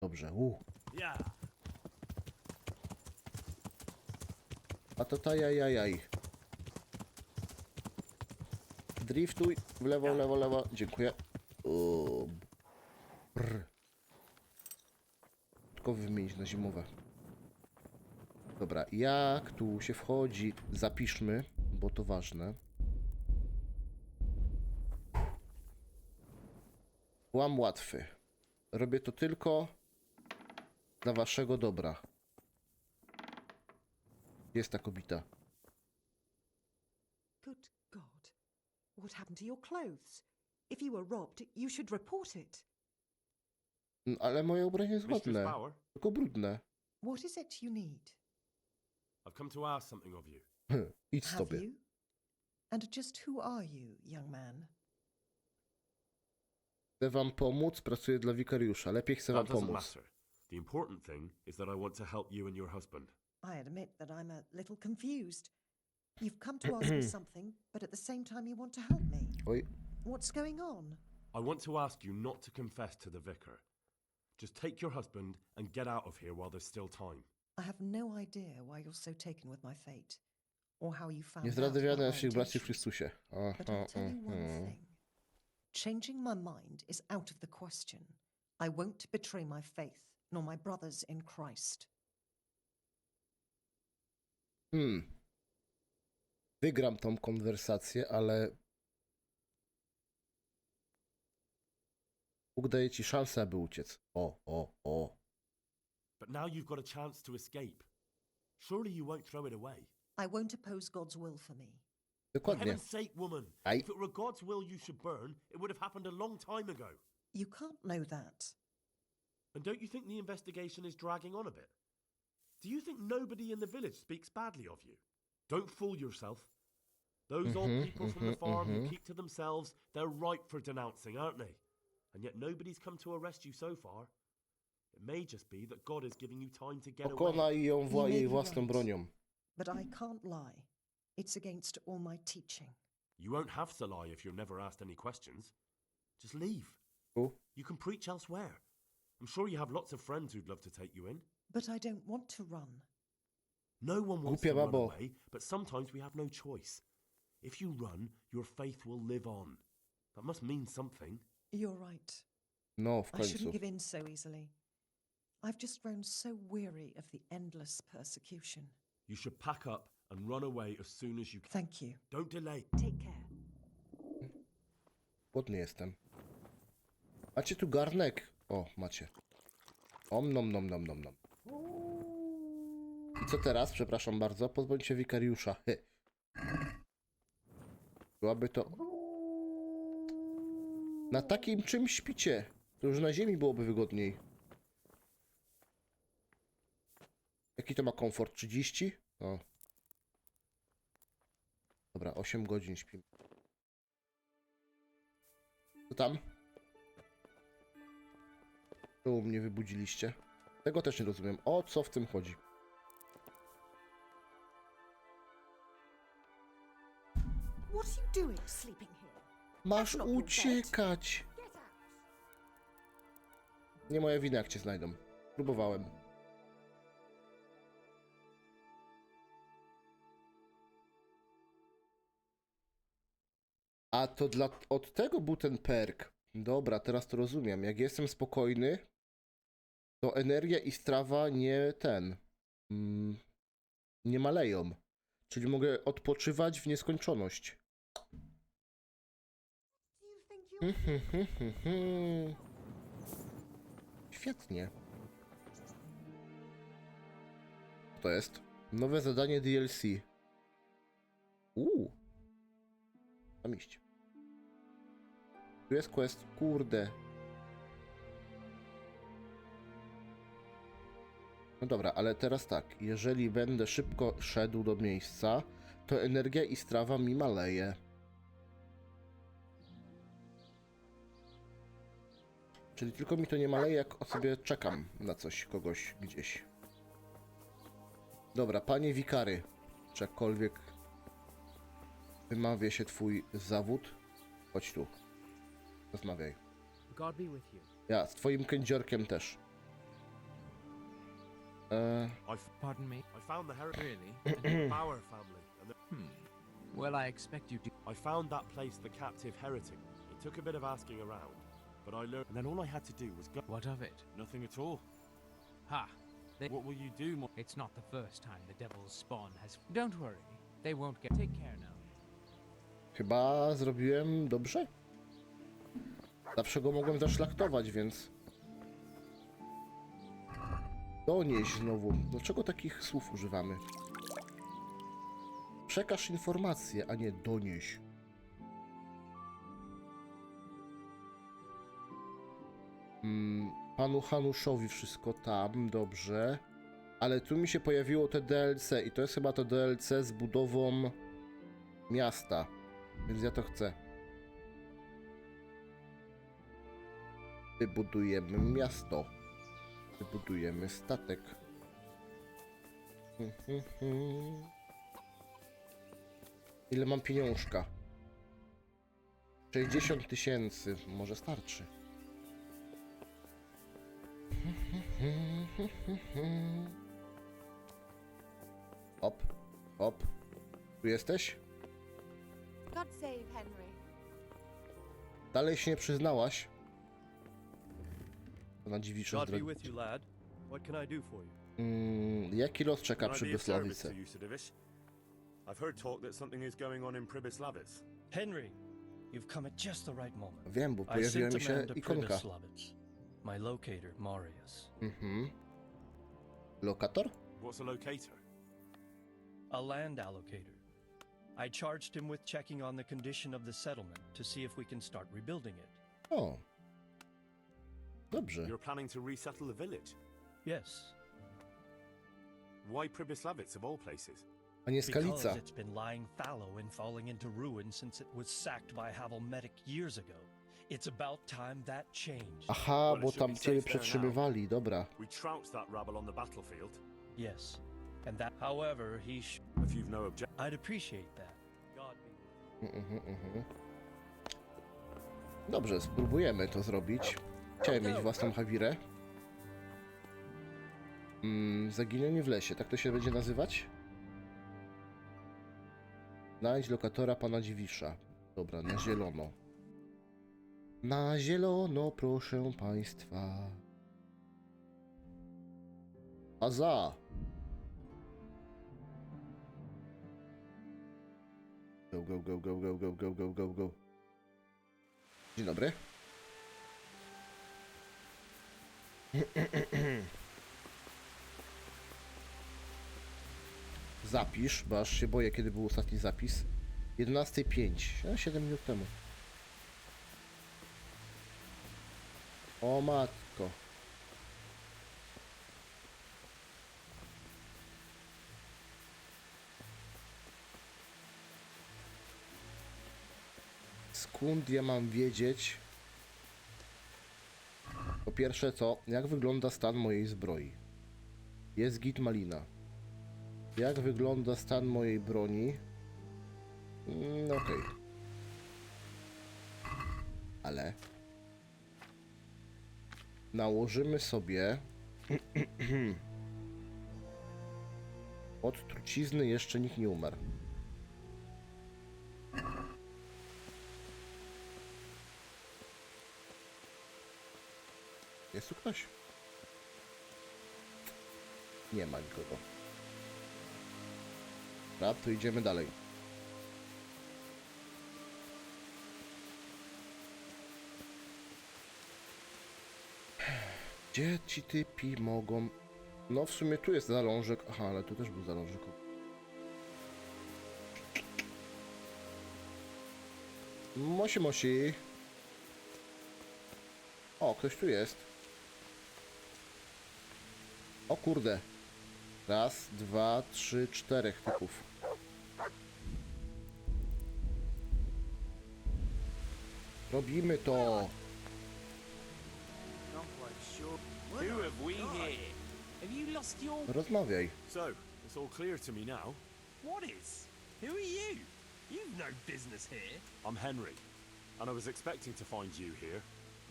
Dobrze, u. A to ta jaj. Driftuj w lewo, lewo, lewo. Dziękuję. Brr. Tylko wymienić na zimowe. Dobra, jak tu się wchodzi? Zapiszmy, bo to ważne. Łam łatwy. Robię to tylko dla waszego dobra. Jest ta kobita. Good God. What happened to your clothes? If you were robbed, you should report it. Mm, Ale moje ubranie jest Mistress ładne, Bauer, tylko brudne. What is it you need? I've come to ask something of you. Idź Have sobie. you? And just who are you, young man? Chcę wam pomóc, pracuję dla wikariusza. Lepiej chcę wam That doesn't pomóc. matter. The important thing is that I want to help you and your husband. I admit that I'm a little confused. You've come to ask me something, but at the same time you want to help me. Oj, What's going on? I want to ask you not to confess to the vicar. Just take your husband and get out of here while there's still time. I have no idea why you're so taken with my fate, or how you found nie out zdradzę about wiary my naszych braci w intentions. Chrystusie. But Aha, I'll tell you one mhm. thing. Changing my mind is out of the question. I won't betray my faith, nor my brothers in Christ. Hmm. Wygram tą konwersację, ale Bóg daje ci szansę, aby uciec. O, o, o. But now you've got a chance to escape. Surely you won't throw it away. I won't oppose God's will for me. For Dokładnie. heaven's sake, woman. I- If it were God's will you should burn, it would have happened a long time ago. You can't know that. And don't you think the investigation is dragging on a bit? Do you think nobody in the village speaks badly of you? Don't fool yourself. Those old Mhm, people from the mhm, farm who mhm. keep to themselves, they're ripe for denouncing, aren't they? And yet nobody's come to arrest you so far. It may just be that God is giving you time to get away. Pokonaj ją wła- jej własną bronią. But I can't lie. It's against all my teaching. You won't have to lie if you're never asked any questions. Just leave. U. You can preach elsewhere. I'm sure you have lots of friends who'd love to take you in. But I don't want to run. No one wants Głupia to run babo. away, but sometimes we have no choice. If you run, your faith will live on. That must mean something. You're right. No, w I shouldn't give in so easily. I've just grown so weary of the endless persecution. You should pack up and run away as soon as you can. Thank you. Don't delay. Take care. Głodny jestem. Macie tu garnek? O, macie. Om nom nom nom nom nom. I co teraz? Przepraszam bardzo. Pozbądź się wikariusza. Hy. Byłaby to... Na takim czym śpicie? To już na ziemi byłoby wygodniej. Jaki to ma komfort? 30? O. Dobra, 8 godzin śpimy. Co tam? Czemu mnie wybudziliście? Tego też nie rozumiem. O co w tym chodzi? What are you doing sleeping here? Masz uciekać! Nie moja wina, jak cię znajdą. Próbowałem. A to dla... Od tego był ten perk. Dobra, teraz to rozumiem. Jak jestem spokojny, to energia i strawa nie ten... Mm, nie maleją. Czyli mogę odpoczywać w nieskończoność. Świetnie. To jest nowe zadanie DLC. Uuu. Tam. Tu jest quest, kurde. No dobra, ale teraz tak. Jeżeli będę szybko szedł do miejsca, to energia i strawa mi maleje. Czyli tylko mi to nie maleje, jak sobie czekam na coś, kogoś, gdzieś. Dobra, panie wikary, czy jakkolwiek wymawia się twój zawód, chodź tu. Rozmawiaj. God be with you. Ja, z twoim kędziorkiem też. E, I, f- Pardon me? I found the heretic Really? the Bauer family, and the, hmm. Well, I expect you to. I found that place the captive heretic. It took a bit of asking around, but I learned. And then all I had to do was go. What of it? Nothing at all. Ha! They, What will you do, Mo- it's not the first time the devil's spawn has. Don't worry. They won't get. Take care now. chyba zrobiłem dobrze? Zawsze go mogłem zaszlachtować, więc... Donieś znowu. Dlaczego takich słów używamy? Przekaż informację, a nie donieś. Mm, panu Hanuszowi wszystko tam, dobrze. Ale tu mi się pojawiło te DLC i to jest chyba to DLC z budową miasta. Więc ja to chcę. Wybudujemy miasto. Wybudujemy statek. Hmm, hmm, hmm. Ile mam pieniążka? 60 tysięcy. Może starczy. Hop, hop. Tu jesteś? God save Henry. Dalej się nie przyznałaś. To dziwisz God be with you, lad. What can I do for you? mm, Jaki los czeka Can I przy be of service Bysławicy? to you, Sir Divish? I've heard talk that something is going on in Pribislavis. Henry, you've come at just the right moment. Wiem, bo I pojawiła sent mi a się man to ikonka. Pribyslavitz. My locator, Marius. Mhm. Lokator? What's a locator? A land allocator. I charged him with checking on the condition of the settlement to see if we can start rebuilding it. O. Dobrze. You're planning to resettle the village. Yes, Why Pribislavis of all places? A nie because Skalica. it's been lying fallow and falling into ruin since it was sacked by Havelmetic years ago. It's about time that changed. Aha, bo tam ciebie przetrzymywali, dobra. We trounced that rabble on the battlefield. Yes, and that. However, he. Sh- If you've no objection. I'd appreciate that. God be with you. Mhm, mhm. Dobrze, spróbujemy to zrobić. Chciałem mieć własną Hawirę. Mm, zaginienie w lesie, tak to się będzie nazywać? Znajdź lokatora pana Dziwisza. Dobra, na zielono. Na zielono, proszę państwa. A za. Go, go, go, go, go, go, go, go, go, go. Dzień dobry. Zapisz, bo aż się boję, kiedy był ostatni zapis. 11.05, a 7 minut temu. O matko. Skąd ja mam wiedzieć? Po pierwsze co, jak wygląda stan mojej zbroi? Jest git malina. Jak wygląda stan mojej broni? Mm, Okej. Ale nałożymy sobie od trucizny jeszcze nikt nie umarł. Jest tu ktoś? Nie ma nikogo. Dobra, to idziemy dalej. Gdzie ci typi mogą... No w sumie tu jest zalążek. Aha, ale tu też był zalążek. Mosi, mosi. O, ktoś tu jest. O kurde. Raz, dwa, trzy, czterech typów. Robimy to. Who have we here? Have you lost your. Rozmawiaj. So, it's all clear to me now. What is? Who are you? You've no business here. I'm Henry, and I was expecting to find you here.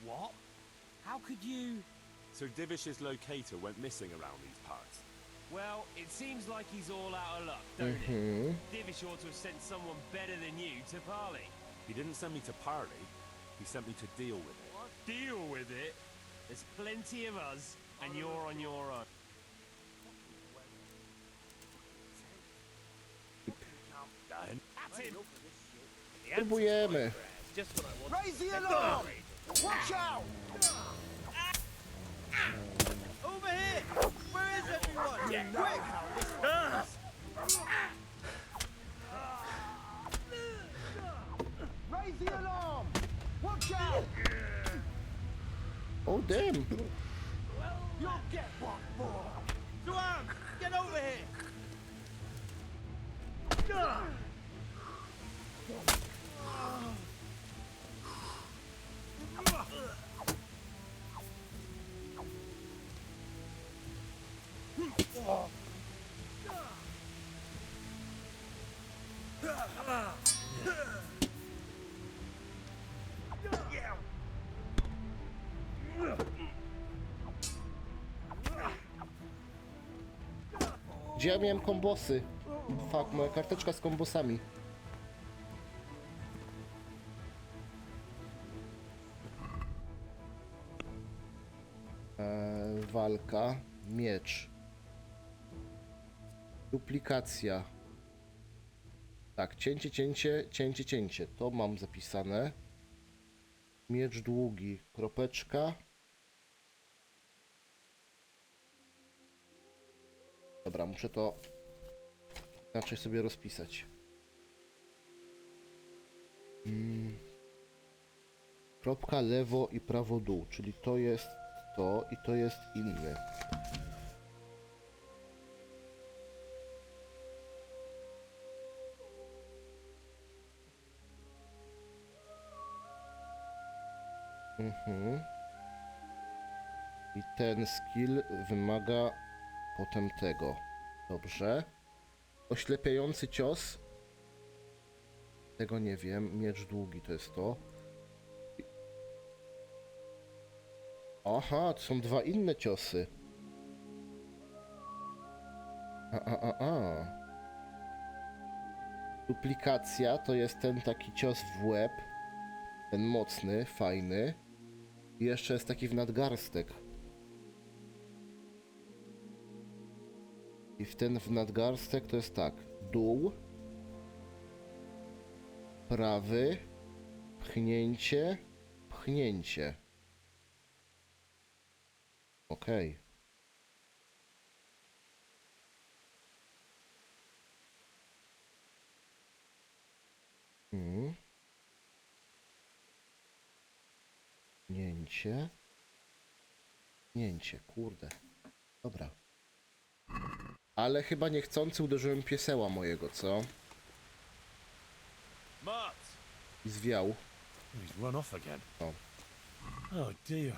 What? How could you. Sir Divish's locator went missing around these parts. Well, it seems like he's all out of luck, don't it? Mhm. Divish ought to have sent someone better than you to parley. He didn't send me to parley. He sent me to deal with it. What? Deal with it. There's plenty of us, and you're on your own. That's him. The answer's Próbujemy. right there. Just what I want. Raise the alarm! Watch out! Over here! Where is everyone? Quick! Raise the alarm! Watch out! Oh, damn. You'll get what for! Duan, get over here! Gdzie ja miałem kombosy? Fuck, moja karteczka z kombosami. Eee, walka, miecz. Duplikacja. Tak, cięcie, cięcie, cięcie, cięcie. To mam zapisane. Miecz długi, kropeczka. Dobra, muszę to inaczej sobie rozpisać. Mm. Kropka lewo i prawo dół, czyli to jest to i to jest inny. Mhm. I ten skill wymaga potem tego. Dobrze. Oślepiający cios. Tego nie wiem. Miecz długi to jest to. Aha, to są dwa inne ciosy. A, a, a, a. Duplikacja to jest ten taki cios w łeb. Ten mocny, fajny. Jeszcze jest taki w nadgarstek. I w ten w nadgarstek to jest tak. Dół. Prawy. Pchnięcie. Pchnięcie. Okej. Mhm. Pchnięcie. Pchnięcie, kurde. Dobra. Ale chyba niechcący uderzyłem pieseła mojego, co? Mart! I zwiał. He's run off again. Oh. Oh dear.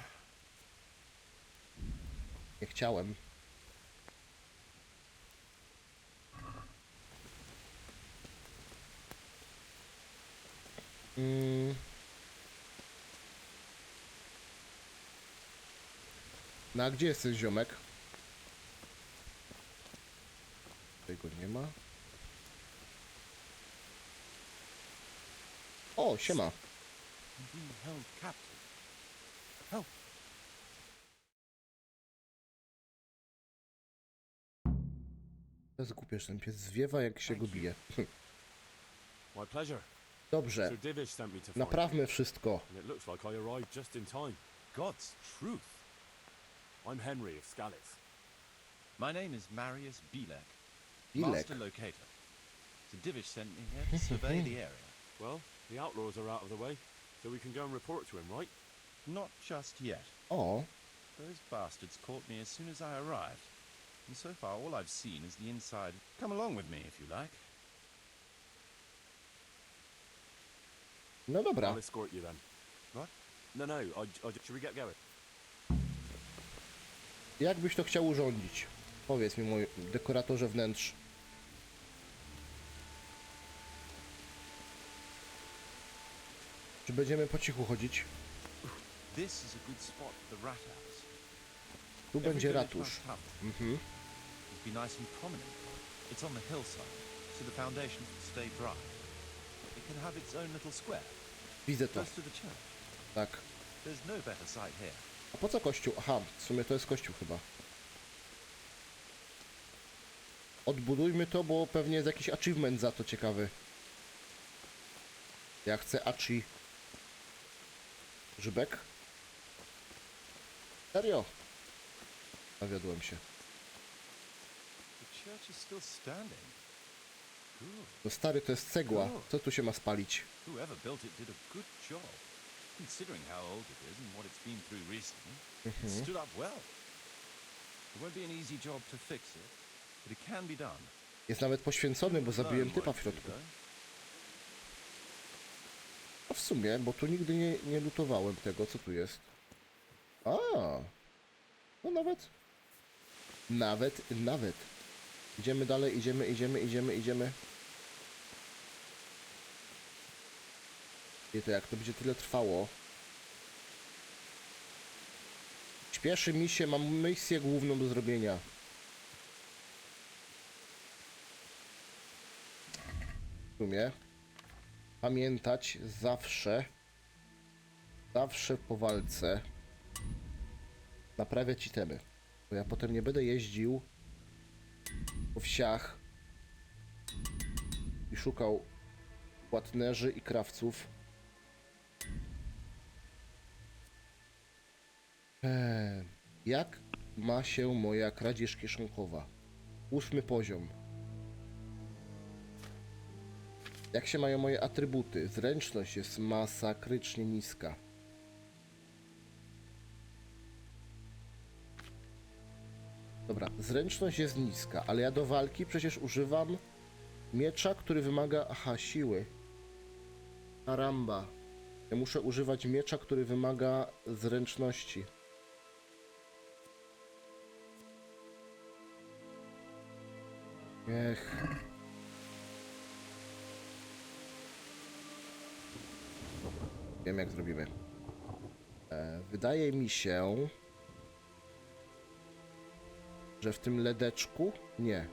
Nie chciałem. Mm. No a gdzie jest ten ziomek? Tego nie ma. O, siema. Głupie, że ten pies zwiewa jak się go bije. My pleasure. Dobrze, naprawmy wszystko. God's truth. I'm Henry of Scallis. My name is Marius Bilek, Bilek. Master Locator. So Divish sent me here to survey the area. Well, the outlaws are out of the way, so we can go and report to him, right? Not just yet. Oh. Those bastards caught me as soon as I arrived. And so far, all I've seen is the inside. Come along with me, if you like. no dobra. I'll escort you then. What? No, no. I, I, should we get going? Jak byś to chciał urządzić? Powiedz mi, mój dekoratorze wnętrz. Czy będziemy po cichu chodzić? Tu będzie ratusz. Mhm. to be nice and prominent. It's on the hillside, so the foundations will stay dry. It can have its own little square, Widzę to. Tak. There's no better site here. A po co kościół? Aha, w sumie to jest kościół chyba. Odbudujmy to, bo pewnie jest jakiś achievement za to ciekawy. Ja chcę achi. Żybek? Serio? Zawiodłem się. No stary, to jest cegła. Co tu się ma spalić? Whoever built it did a good job. Considering how old it is and what it's been through recently, it stood up well. It won't be an easy job to fix it, but it can be done. Jest nawet poświęcony, bo zabiłem typa w środku. A w sumie, bo tu nigdy nie, nie lutowałem tego, co tu jest. A, no nawet. Nawet, nawet. Idziemy dalej, idziemy, idziemy, idziemy, idziemy. I to jak to będzie tyle trwało. Śpieszy mi się, mam misję główną do zrobienia. W sumie pamiętać zawsze, zawsze po walce naprawiać itemy. Bo ja potem nie będę jeździł po wsiach i szukał płatnerzy i krawców. Eee, jak ma się moja kradzież kieszonkowa? Ósmy poziom. Jak się mają moje atrybuty? Zręczność jest masakrycznie niska. Dobra, zręczność jest niska, ale ja do walki przecież używam miecza, który wymaga... Aha, siły. Karamba. Ja muszę używać miecza, który wymaga zręczności. Ech. Wiem jak zrobimy. E, wydaje mi się, że w tym ledeczku nie.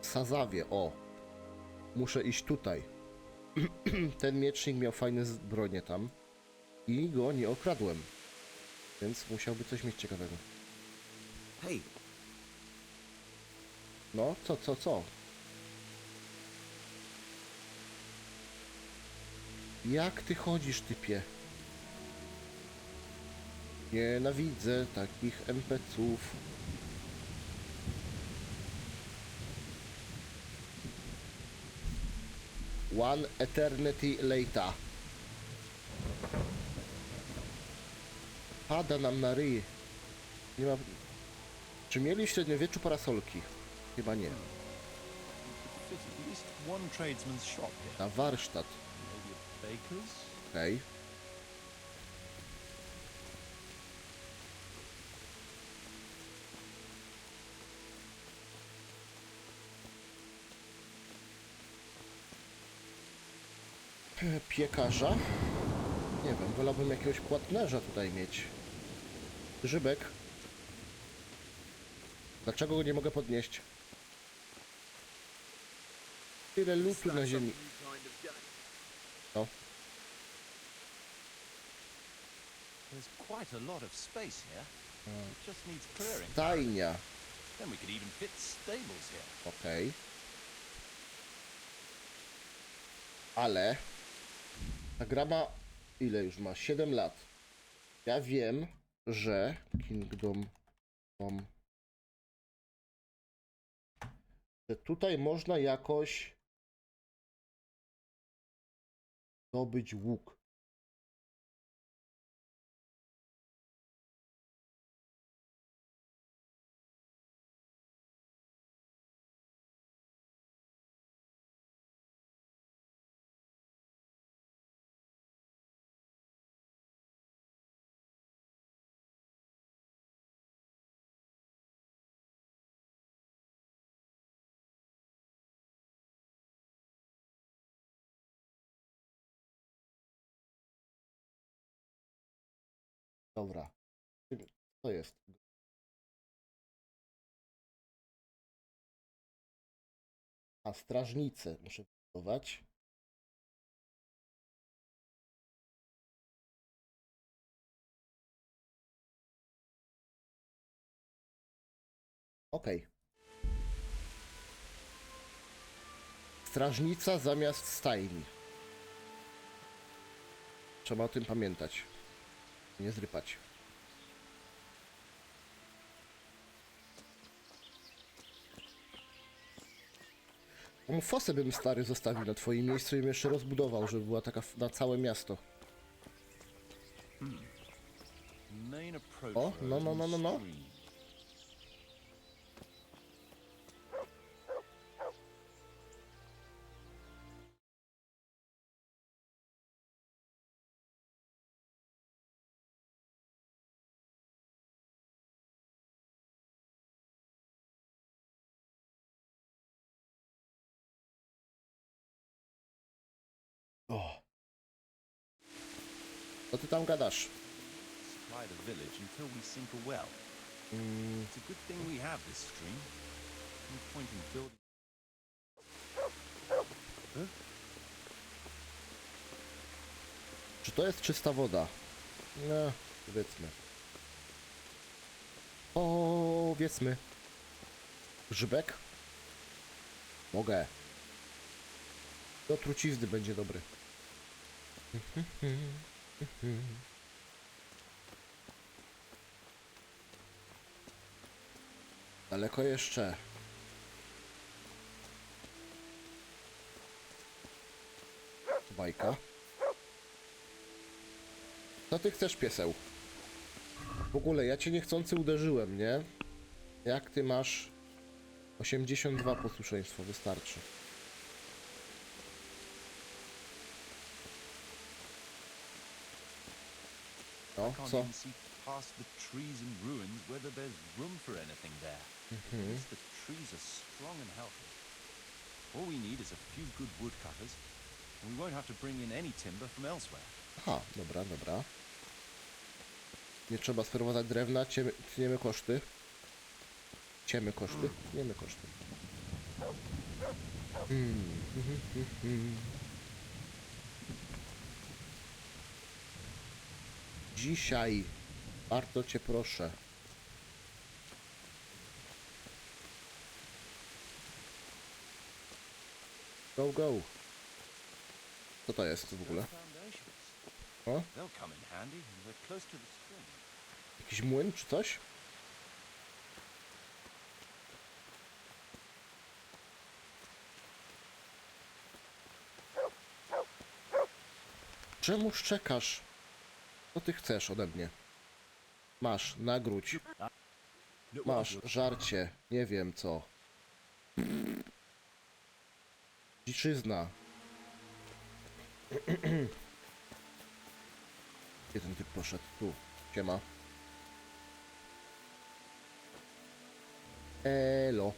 Sazawie, o. Muszę iść tutaj. Ten miecznik miał fajne zbronie tam i go nie okradłem. Więc musiałby coś mieć ciekawego. Hey, No, co, co, co? Jak ty chodzisz, typie? Nienawidzę takich NPC-ów. One eternity later. Pada nam na ryj. Nie ma... Czy mieli w średniowieczu parasolki? Chyba nie. Na warsztat. Okej. E, Piekarza? Nie wiem, wolałbym jakiegoś płatnerza tutaj mieć. Grzybek. Dlaczego go nie mogę podnieść? Tyle lutu na ziemi. No. There's quite a lot of space here. It just needs clearing. Stajnia. Then we could even fit stables here. Okej. Ale ta gra ma ile już ma? 7 lat. Ja wiem, że Kingdom Come że tutaj można jakoś zdobyć łuk. Dobra. To jest. A strażnicę muszę budować. Okej. Strażnica zamiast stajni. Trzeba o tym pamiętać. Nie zrypać. Tą fosę bym stary zostawił na twoim miejscu i bym jeszcze rozbudował, żeby była taka na całe miasto. Approach O, no, no, and no, no, no. Tam gadasz? Supply the village until we sink a well. Mm, It's a good thing we have this stream. No point in building. czy to jest czysta woda? No, powiedzmy. Powiedzmy. Grzybek? Mogę. Do trucizny będzie dobry. Daleko jeszcze. Bajka. Co ty chcesz, pieseł? W ogóle, ja cię niechcący uderzyłem, nie? Jak ty masz 82 posłuszeństwo, wystarczy. No, co? past the trees and ruins whether there's room for anything there. At least the trees are strong and healthy. All we need is a few good woodcutters, and we won't have to bring in any timber from elsewhere. Aha, dobra, dobra. Nie trzeba sprowadzać drewna, ciemy, tniemy koszty. Ciemy koszty, tniemy koszty. Hmm, mhm, mhm. Dzisiaj, bardzo cię proszę. Go, go. Co to jest w ogóle? O? Jakiś młyn czy coś? Czemu szczekasz? Co ty chcesz ode mnie? Masz, nagródź. Masz, żarcie. Nie wiem co. Dziczyzna. Gdzie ten typ poszedł? Tu. Siema. Elo.